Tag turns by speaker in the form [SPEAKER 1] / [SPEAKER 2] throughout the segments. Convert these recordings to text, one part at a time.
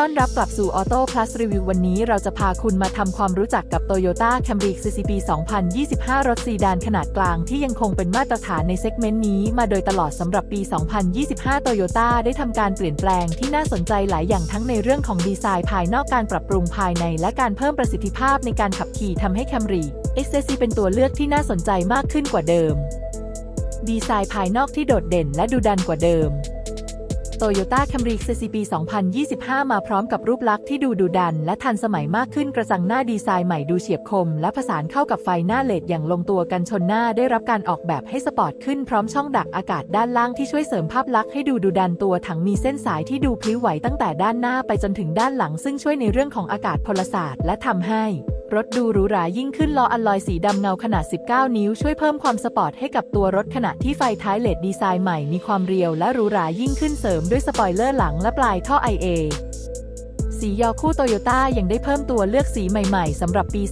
[SPEAKER 1] ต้อนรับกลับสู่ Auto Plus Review วันนี้เราจะพาคุณมาทำความรู้จักกับ Toyota Camry CCP 2025 รถซีดานขนาดกลางที่ยังคงเป็นมาตรฐานในเซกเมนต์นี้มาโดยตลอดสำหรับปี 2025 Toyota ได้ทำการเปลี่ยนแปลงที่น่าสนใจหลายอย่างทั้งในเรื่องของดีไซน์ภายนอกการปรับปรุงภายในและการเพิ่มประสิทธิภาพในการขับขี่ทำให้ Camry XC เป็นตัวเลือกที่น่าสนใจมากขึ้นกว่าเดิม ดีไซน์ภายนอกที่โดดเด่นและดูดันกว่าเดิม Toyota Camry CCP 2025 มาพร้อมกับรูปลักษณ์ที่ดูดุดัน และทันสมัยมากขึ้นกระจังหน้าดีไซน์ใหม่ดูเฉียบคม และผสานเข้ากับไฟหน้าเลดอย่างลงตัวกันชนหน้าได้รับการออกแบบให้สปอร์ตขึ้นพร้อมช่องดักอากาศด้านล่างที่ช่วยเสริมภาพลักษณ์ให้ดูดุดันตัวถังมีเส้นสายที่ดูพลิ้วไหวตั้งแต่ด้านหน้าไปจนถึงด้านหลัง ซึ่งช่วยในเรื่องของอากาศพลศาสตร์และทำให้ รถดูหรูหรายิ่งขึ้นล้ออัลลอยสีดำเงาขนาด 19 นิ้ว ช่วยเพิ่มความสปอร์ตให้กับตัวรถขณะที่ไฟท้ายเลดดีไซน์ใหม่มีความเรียวและหรูหรายิ่งขึ้นเสริมด้วยสปอยเลอร์หลังและปลายท่อ IA สียอคู่โตโยต้ายังได้เพิ่มตัวเลือกสีใหม่ๆ สำหรับปี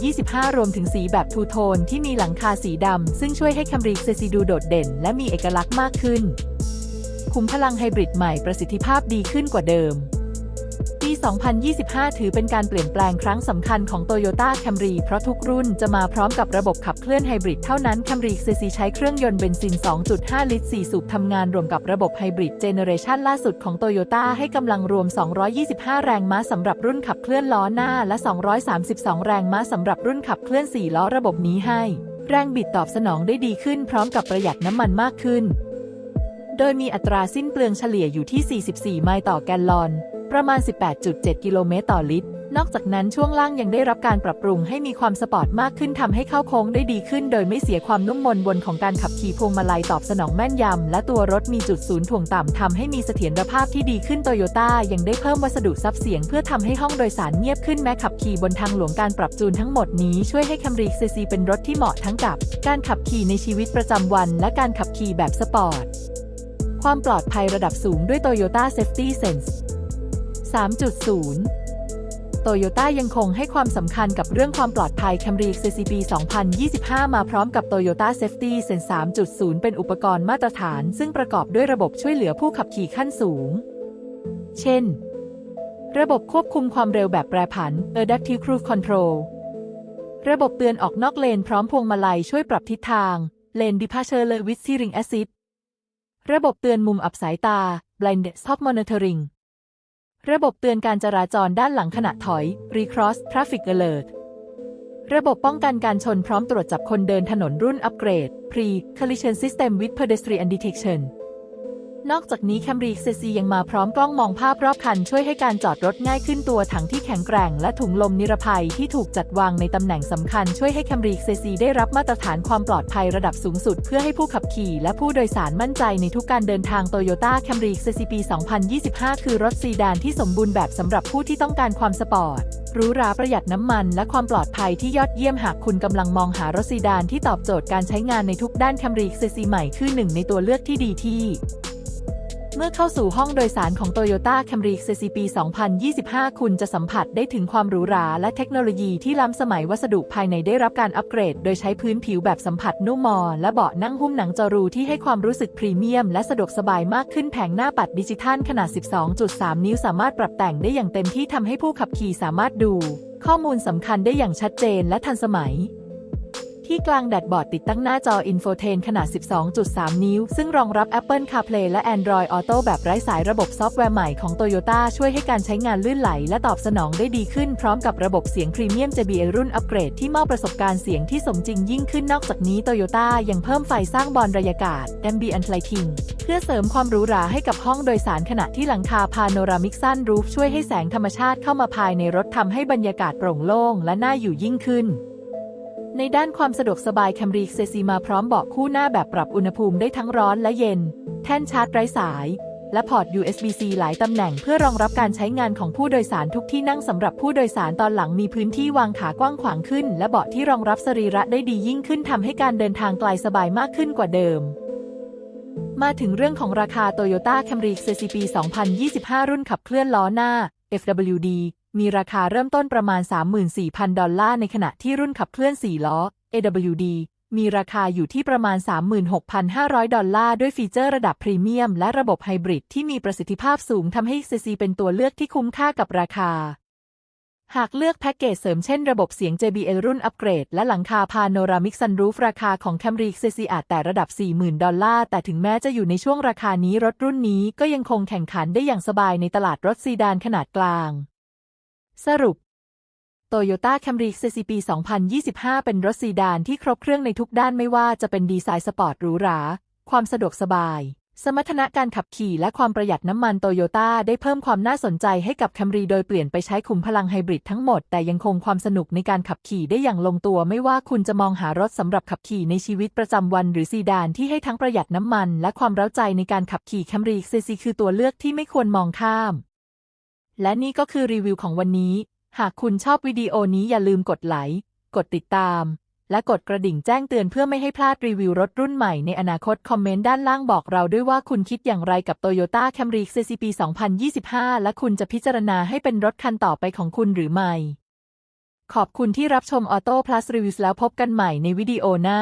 [SPEAKER 1] 2025 รวมถึงสีแบบทูโทนที่มีหลังคาสีดำ ซึ่งช่วยให้คัมรีเซซีดูโดดเด่น และมีเอกลักษณ์มากขึ้น คุมพลังไฮบริดใหม่ประสิทธิภาพดีขึ้นกว่าเดิม 2025 ถือเป็นการเปลี่ยนแปลงครั้งสำคัญของ Toyota Camry เพราะทุกรุ่นจะมาพร้อมกับระบบขับเคลื่อนไฮบริดเท่านั้น Camry CC ใช้เครื่องยนต์เบนซิน 2.5 ลิตร 4 สูบทำงานรวมกับระบบไฮบริดเจเนเรชันล่าสุดของ Toyota ให้กำลังรวม 225 แรงม้าสำหรับรุ่นขับเคลื่อนล้อหน้า และ 232 แรงม้าสำหรับรุ่นขับเคลื่อน 4 ล้อระบบนี้ให้ แรงบิดตอบสนองได้ดีขึ้นพร้อมกับประหยัดน้ำมันมากขึ้น โดยมีอัตราสิ้นเปลืองเฉลี่ยอยู่ที่ 44 ไมล์ต่อแกลลอน ประมาณ 18.7 กิโลเมตรต่อลิตร นอกจากนั้นช่วงล่างยังได้รับการปรับปรุงให้มีความสปอร์ตมากขึ้นทำให้เข้าโค้งได้ดีขึ้น โดยไม่เสียความนุ่มมนบนของการขับขี่พวงมาลัยตอบสนองแม่นยำ และตัวรถมีจุดศูนย์ถ่วงต่ำทำให้มีเสถียรภาพที่ดีขึ้นโตโยต้ายังได้เพิ่มวัสดุซับเสียง เพื่อทำให้ห้องโดยสารเงียบขึ้นแม้ขับขี่บนทางหลวงการปรับจูนทั้งหมดนี้ช่วยให้ Camry CC เป็นรถที่เหมาะทั้งกับ การขับขี่ในชีวิตประจำวัน และการขับขี่แบบสปอร์ตความปลอดภัยระดับสูงด้วย Toyota Safety Sense 3.0 โตโยต้ายังคงให้ความสำคัญกับเรื่องความปลอดภัย Camry CCP 2025 มาพร้อมกับ Toyota Safety Sense 3.0 เป็นอุปกรณ์มาตรฐาน ซึ่งประกอบด้วยระบบช่วยเหลือผู้ขับขี่ขั้นสูง เช่น ระบบควบคุมความเร็วแบบแปรผัน Adaptive Cruise Control ระบบเตือนออกนอกเลนพร้อมพวงมาลัยช่วยปรับทิศทาง Lane Departure with Steering Assist ระบบเตือนมุมอับสายตา Blind Stop Monitoring ระบบเตือนการจราจรด้านหลังขณะถอย Recross Traffic Alert ระบบป้องกันการชนพร้อมตรวจจับคนเดินถนนรุ่นอัปเกรด Pre Collision System with Pedestrian Detection นอกจากนี้ Camry CC ยังมาพร้อมกล้องมองภาพรอบคันช่วยให้การจอดรถง่ายขึ้นตัวถังที่แข็งแกร่งและถุงลมนิรภัยที่ถูกจัดวางในตำแหน่งสำคัญช่วยให้ Camry CC ได้รับมาตรฐานความปลอดภัยระดับสูงสุด เพื่อให้ผู้ขับขี่และผู้โดยสารมั่นใจในทุกการเดินทาง Toyota Camry CC ปี 2025 คือรถซีดานที่สมบูรณ์แบบสำหรับผู้ที่ต้องการความสปอร์ตหรูหราประหยัดน้ำมันและความปลอดภัยที่ยอดเยี่ยมหากคุณกำลังมองหารถซีดานที่ตอบโจทย์การใช้งานในทุกด้าน Camry CC ใหม่คือหนึ่งในตัวเลือกที่ดีที่ เมื่อเข้าสู่ห้องโดยสารของ Toyota Camry CC ปี 2025 คุณจะสัมผัสได้ถึงความหรูหราและเทคโนโลยีที่ล้ำสมัยวัสดุภายในได้รับการอัปเกรด โดยใช้พื้นผิวแบบสัมผัสนุ่มมอ และเบาะนั่งหุ้มหนังจอรูที่ให้ความรู้สึกพรีเมียม และสะดวกสบายมากขึ้นแผงหน้าปัดดิจิทัลขนาด 12.3 นิ้วสามารถปรับแต่งได้อย่างเต็มที่ทำให้ผู้ขับขี่สามารถดู ข้อมูลสำคัญได้อย่างชัดเจนและทันสมัย ที่กลางแดชบอร์ดติดตั้งหน้าจอ Infotainment ขนาด 12.3 นิ้ว ซึ่งรองรับ Apple CarPlay และ Android Auto แบบไร้สายระบบซอฟต์แวร์ใหม่ของ Toyota ช่วยให้การใช้งานลื่นไหล และตอบสนองได้ดีขึ้นพร้อมกับระบบเสียงพรีเมียม JBL รุ่นอัปเกรดที่มอบประสบการณ์เสียงที่สมจริงยิ่งขึ้นนอกจากนี้ Toyota ยังเพิ่มไฟสร้างบอลระยากาศ Ambient Lighting เพื่อเสริมความหรูหราให้กับห้องโดยสารขณะที่หลังคา Panoramic Sunroof ช่วยให้แสงธรรมชาติเข้ามาภายในรถทำให้บรรยากาศโปร่งโล่งและน่าอยู่ยิ่งขึ้น ในด้านความสะดวกสบาย Camry CC มาพร้อมเบาะคู่หน้าแบบปรับอุณหภูมิได้ทั้งร้อนและเย็น แท่นชาร์จไร้สาย และพอร์ต USB-C หลายตำแหน่งเพื่อรองรับการใช้งานของผู้โดยสารทุกที่นั่งสำหรับผู้โดยสารตอนหลังมีพื้นที่วางขากว้างขวางขึ้น และเบาะที่รองรับสรีระได้ดียิ่งขึ้นทำให้การเดินทางไกลสบายมากขึ้นกว่าเดิมมาถึงเรื่องของราคา Toyota Camry CC ปี 2025 รุ่นขับเคลื่อนล้อหน้า FWD มีราคาเริ่มต้นประมาณ 34,000 ดอลลาร์ในขณะที่รุ่นขับเคลื่อน 4 ล้อ AWD มีราคาอยู่ที่ประมาณ 36,500 ดอลลาร์ด้วยฟีเจอร์ระดับพรีเมียมและระบบไฮบริดที่มีประสิทธิภาพสูงทำให้ CC เป็นตัวเลือกที่คุ้มค่ากับราคา หากเลือกแพ็กเกจเสริมเช่นระบบเสียง JBL รุ่นอัปเกรด และหลังคาพาโนรามิกซันรูฟราคาของ Camry CC อาจแต่ระดับ 40,000 ดอลลาร์ แต่ถึงแม้จะอยู่ในช่วงราคานี้รถรุ่นนี้ก็ยังคงแข่งขันได้อย่างสบายในตลาดรถซีดานขนาดกลาง สรุป Toyota Camry CC ปี 2025 เป็นรถซีดานที่ครบเครื่องในทุกด้านไม่ว่าจะเป็นดีไซน์สปอร์ตหรูหรา ความสะดวกสบาย สมรรถนะการขับขี่และความประหยัดน้ำมันโตโยต้าได้เพิ่มความน่าสนใจให้กับ Camry โดยเปลี่ยนไปใช้ขุมพลังไฮบริดทั้งหมด แต่ยังคงความสนุกในการขับขี่ได้อย่างลงตัวไม่ว่าคุณจะมองหารถสำหรับขับขี่ในชีวิตประจำวัน หรือซีดานที่ให้ทั้งประหยัดน้ำมันและความเร้าใจในการขับขี่ Camry CC คือตัวเลือกที่ไม่ควรมองข้าม และนี่ก็คือรีวิวของวันนี้ หากคุณชอบวิดีโอนี้อย่าลืมกดไลค์กดติดตาม และกดกระดิ่งแจ้งเตือนเพื่อไม่ให้พลาดรีวิวรถรุ่นใหม่ในอนาคตคอมเมนต์ด้านล่างบอกเราด้วยว่าคุณคิดอย่างไรกับ Toyota Camry CC ปี2025 และคุณจะพิจารณาให้เป็นรถคันต่อไปของคุณหรือไม่ ขอบคุณที่รับชม Auto Plus Reviews แล้วพบกันใหม่ในวิดีโอหน้า